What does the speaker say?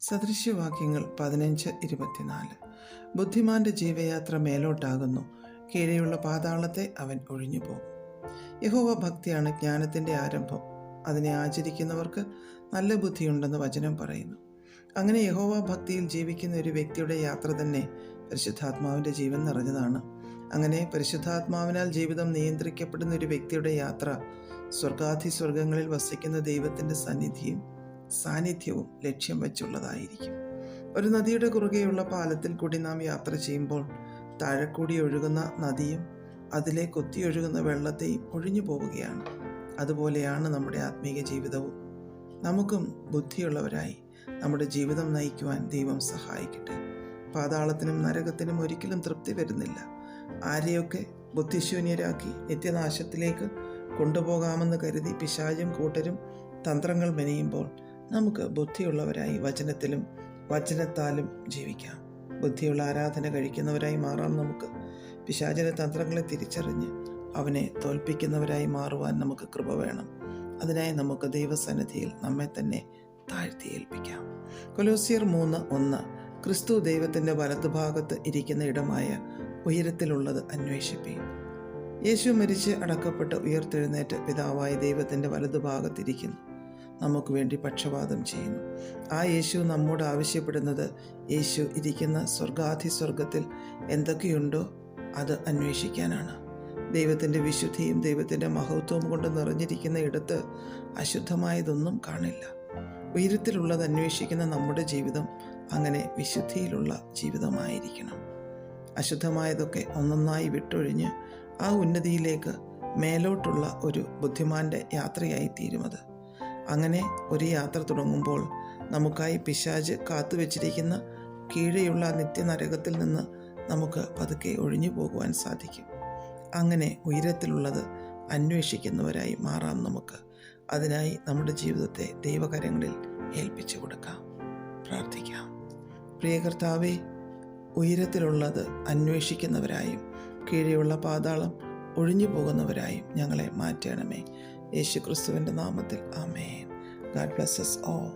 സദൃശ്യവാക്യങ്ങൾ പതിനഞ്ച് ഇരുപത്തിനാല്. ബുദ്ധിമാന്റെ ജീവയാത്ര മേലോട്ടാകുന്നു. കീഴെയുള്ള പാതാളത്തെ അവൻ ഒഴിഞ്ഞു പോകും യഹോവ ഭക്തിയാണ് ജ്ഞാനത്തിന്റെ ആരംഭം. അതിനെ ആചരിക്കുന്നവർക്ക് നല്ല ബുദ്ധിയുണ്ടെന്ന് വചനം പറയുന്നു. അങ്ങനെ യഹോവ ഭക്തിയിൽ ജീവിക്കുന്ന ഒരു വ്യക്തിയുടെ യാത്ര തന്നെ പരിശുദ്ധാത്മാവിന്റെ ജീവൻ നിറഞ്ഞതാണ്. അങ്ങനെ പരിശുദ്ധാത്മാവിനാൽ ജീവിതം നിയന്ത്രിക്കപ്പെടുന്ന ഒരു വ്യക്തിയുടെ യാത്ര സ്വർഗാധി സ്വർഗങ്ങളിൽ വസിക്കുന്ന ദൈവത്തിന്റെ സന്നിധിയും സാന്നിധ്യവും ലക്ഷ്യം വെച്ചുള്ളതായിരിക്കും. ഒരു നദിയുടെ കുറുകെയുള്ള പാലത്തിൽ കൂടി നാം യാത്ര ചെയ്യുമ്പോൾ താഴെക്കൂടി കൂടി ഒഴുകുന്ന നദിയും അതിലെ കൊത്തിയൊഴുകുന്ന വെള്ളത്തെയും ഒഴിഞ്ഞു പോവുകയാണ്. അതുപോലെയാണ് നമ്മുടെ ആത്മീയ ജീവിതവും. നമുക്കും ബുദ്ധിയുള്ളവരായി നമ്മുടെ ജീവിതം നയിക്കുവാൻ ദൈവം സഹായിക്കട്ടെ. പാതാളത്തിനും നരകത്തിനും ഒരിക്കലും തൃപ്തി വരുന്നില്ല. ആരെയൊക്കെ ബുദ്ധിശൂന്യരാക്കി നിത്യനാശത്തിലേക്ക് കൊണ്ടുപോകാമെന്ന് കരുതി പിശാചും കൂട്ടരും തന്ത്രങ്ങൾ മെനയുമ്പോൾ നമുക്ക് ബുദ്ധിയുള്ളവരായി വചനത്തിലും വചനത്താലും ജീവിക്കാം. ബുദ്ധിയുള്ള ആരാധന കഴിക്കുന്നവരായി മാറാം നമുക്ക്. പിശാചന തന്ത്രങ്ങളെ തിരിച്ചറിഞ്ഞ് അവനെ തോൽപ്പിക്കുന്നവരായി മാറുവാൻ നമുക്ക് കൃപ വേണം. അതിനായി നമുക്ക് ദൈവസന്നിധിയിൽ നമ്മെ തന്നെ താഴ്ത്തി ഏൽപ്പിക്കാം. കൊലോസിയർ മൂന്ന് ഒന്ന്. ക്രിസ്തു ദൈവത്തിന്റെ വലതുഭാഗത്ത് ഇരിക്കുന്ന ഇടമായ ഉയരത്തിലുള്ളത് അന്വേഷിപ്പിക്കും യേശു മരിച്ച് അടക്കപ്പെട്ട് ഉയർത്തെഴുന്നേറ്റ് പിതാവായ ദൈവത്തിന്റെ വലതുഭാഗത്തിരിക്കുന്നു നമുക്ക് വേണ്ടി പക്ഷപാതം ചെയ്യുന്നു. ആ യേശു നമ്മോട് ആവശ്യപ്പെടുന്നത് യേശു ഇരിക്കുന്ന സ്വർഗാധി സ്വർഗത്തിൽ എന്തൊക്കെയുണ്ടോ അത് അന്വേഷിക്കാനാണ്. ദൈവത്തിന്റെ വിശുദ്ധിയും ദൈവത്തിന്റെ മഹത്വവും കൊണ്ട് നിറഞ്ഞിരിക്കുന്ന ഇടത്ത് അശുദ്ധമായതൊന്നും കാണില്ല. ഉയരത്തിലുള്ളത് അന്വേഷിക്കുന്ന നമ്മുടെ ജീവിതം അങ്ങനെ വിശുദ്ധിയിലുള്ള ജീവിതമായിരിക്കണം. അശുദ്ധമായതൊക്കെ ഒന്നൊന്നായി വിട്ടൊഴിഞ്ഞ് ആ ഉന്നതിയിലേക്ക് മേലോട്ടുള്ള ഒരു ബുദ്ധിമാന്റെ യാത്രയായി തീരുമത് അങ്ങനെ ഒരു യാത്ര തുടങ്ങുമ്പോൾ നമുക്കായി പിശാജ് കാത്തു വെച്ചിരിക്കുന്ന കീഴെയുള്ള നിത്യനരകത്തിൽ നിന്ന് നമുക്ക് പതുക്കെ ഒഴിഞ്ഞു പോകുവാൻ സാധിക്കും. അങ്ങനെ ഉയരത്തിലുള്ളത് അന്വേഷിക്കുന്നവരായി മാറാം നമുക്ക്. അതിനായി നമ്മുടെ ജീവിതത്തെ ദൈവകരങ്ങളിൽ ഏൽപ്പിച്ചു കൊടുക്കാം. പ്രാർത്ഥിക്കാം. പ്രിയകർത്താവെ ഉയരത്തിലുള്ളത് അന്വേഷിക്കുന്നവരായും കീഴെയുള്ള പാതാളം ഒഴിഞ്ഞു പോകുന്നവരായും ഞങ്ങളെ മാറ്റണമേ. യേശു ക്രിസ്തുവിന്റെ നാമത്തിൽ. ആമേൻ. ഗാഡ് ബ്ലസ്സസ് ഓ